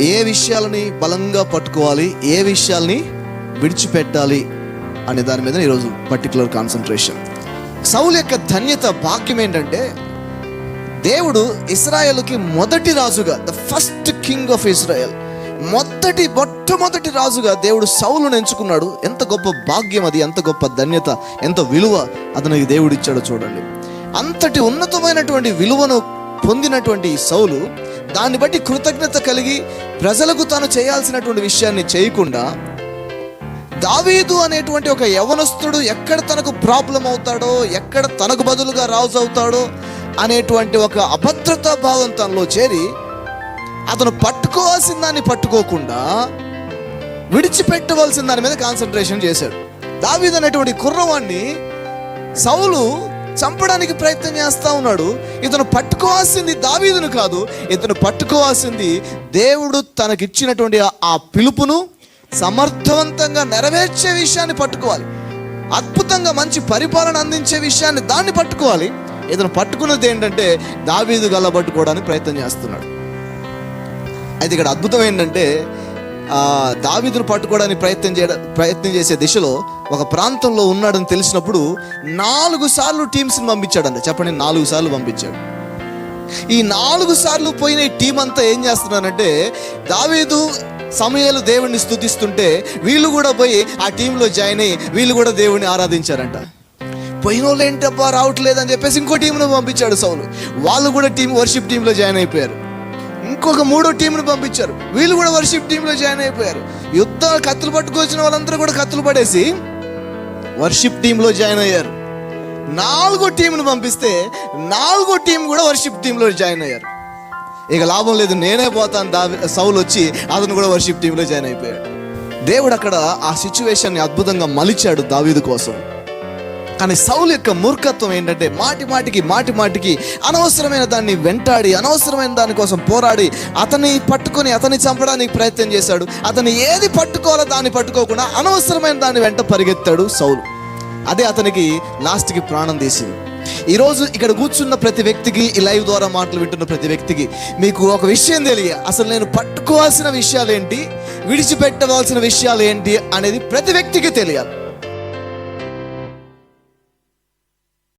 ఏ విషయాలని బలంగా పట్టుకోవాలి ఏ విషయాల్ని విడిచిపెట్టాలి అనే దాని మీద ఈరోజు పర్టికులర్ కాన్సన్ట్రేషన్ సౌలు యొక్క ధన్యత భాగ్యం ఏంటంటే దేవుడు ఇస్రాయల్కి మొదటి రాజుగా the first king of Israel మొదటి మొట్టమొదటి రాజుగా దేవుడు సౌలును ఎంచుకున్నాడు. ఎంత గొప్ప భాగ్యం అది ఎంత గొప్ప ధన్యత ఎంత విలువ అతనికి దేవుడు ఇచ్చాడో చూడండి. అంతటి ఉన్నతమైనటువంటి విలువను పొందినటువంటి సౌలు దాన్ని బట్టి కృతజ్ఞత కలిగి ప్రజలకు తాను చేయాల్సినటువంటి విషయాన్ని చేయకుండా దావీదు అనేటువంటి ఒక యవనస్తుడు ఎక్కడ తనకు ప్రాబ్లం అవుతాడో ఎక్కడ తనకు బదులుగా రాజు అవుతాడో అనేటువంటి ఒక అభద్రతా భావం తనలో చేరి అతను పట్టుకోవాల్సిన దాన్ని పట్టుకోకుండా విడిచిపెట్టవలసిన దాని మీద కాన్సన్ట్రేషన్ చేశాడు. దావీదు అనేటువంటి కుర్రవాణ్ణి సౌలు చంపడానికి ప్రయత్నం చేస్తా ఉన్నాడు. ఇతను పట్టుకోవాల్సింది దావీదును కాదు ఇతను పట్టుకోవాల్సింది దేవుడు తనకిచ్చినటువంటి ఆ- ఆ పిలుపును సమర్థవంతంగా నెరవేర్చే విషయాన్ని పట్టుకోవాలి. అద్భుతంగా మంచి పరిపాలన అందించే విషయాన్ని దాన్ని పట్టుకోవాలి. ఇతను పట్టుకున్నది ఏంటంటే దావీదు గల్లబట్టుకోవడానికి ప్రయత్నం చేస్తున్నాడు. అయితే ఇక్కడ అద్భుతం ఏంటంటే దావిదును పట్టుకోవడానికి ప్రయత్నం చేయడం ప్రయత్నం చేసే దిశలో ఒక ప్రాంతంలో ఉన్నాడని తెలిసినప్పుడు నాలుగు సార్లు టీమ్స్ని పంపించాడంట. చెప్పండి నాలుగు సార్లు పంపించాడు. ఈ నాలుగు సార్లు పోయిన ఈ టీం అంతా ఏం చేస్తున్నానంటే దావీదు సమయాలు దేవుణ్ణి స్థుతిస్తుంటే వీళ్ళు కూడా పోయి ఆ టీంలో జాయిన్ అయ్యి వీళ్ళు కూడా దేవుణ్ణి ఆరాధించారంట. పోయిన వాళ్ళు ఏంటబ్బా రావట్లేదు అని చెప్పేసి ఇంకో టీంను పంపించాడు సౌలు. వాళ్ళు కూడా టీం వర్షిప్ టీంలో జాయిన్ అయిపోయారు. ఇంకొక మూడో టీంను పంపించారు. వీళ్ళు కూడా వర్షిప్ టీంలో జాయిన్ అయిపోయారు. యుద్ధ కత్తులు పట్టుకొచ్చిన వాళ్ళందరూ కూడా కత్తులు పడేసి వర్షిప్ టీంలో జాయిన్ అయ్యారు. నాలుగో టీంను పంపిస్తే నాలుగో టీం కూడా వర్షిప్ టీంలో జాయిన్ అయ్యారు. ఇక లాభం లేదు నేనే పోతాను దా సౌలు వచ్చి అతను కూడా వర్షిప్ టీంలో జాయిన్ అయిపోయాడు. దేవుడు అక్కడ ఆ సిచ్యువేషన్ని అద్భుతంగా మలిచాడు దావీదు కోసం. కానీ సౌలు యొక్క మూర్ఖత్వం ఏంటంటే మాటి మాటికి మాటి మాటికి అనవసరమైన దాన్ని వెంటాడి అనవసరమైన దానికోసం పోరాడి అతన్ని పట్టుకొని అతన్ని చంపడానికి ప్రయత్నం చేశాడు. అతను ఏది పట్టుకోవాలో దాన్ని పట్టుకోకుండా అనవసరమైన దాన్ని వెంట పరిగెత్తాడు సౌలు. అదే అతనికి లాస్ట్కి ప్రాణం తీసింది. ఈరోజు ఇక్కడ కూర్చున్న ప్రతి వ్యక్తికి ఈ లైవ్ ద్వారా మాటలు వింటున్న ప్రతి వ్యక్తికి మీకు ఒక విషయం తెలియ అసలు నేను పట్టుకోవాల్సిన విషయాలు ఏంటి విడిచిపెట్టవలసిన విషయాలు ఏంటి అనేది ప్రతి వ్యక్తికి తెలియాలి.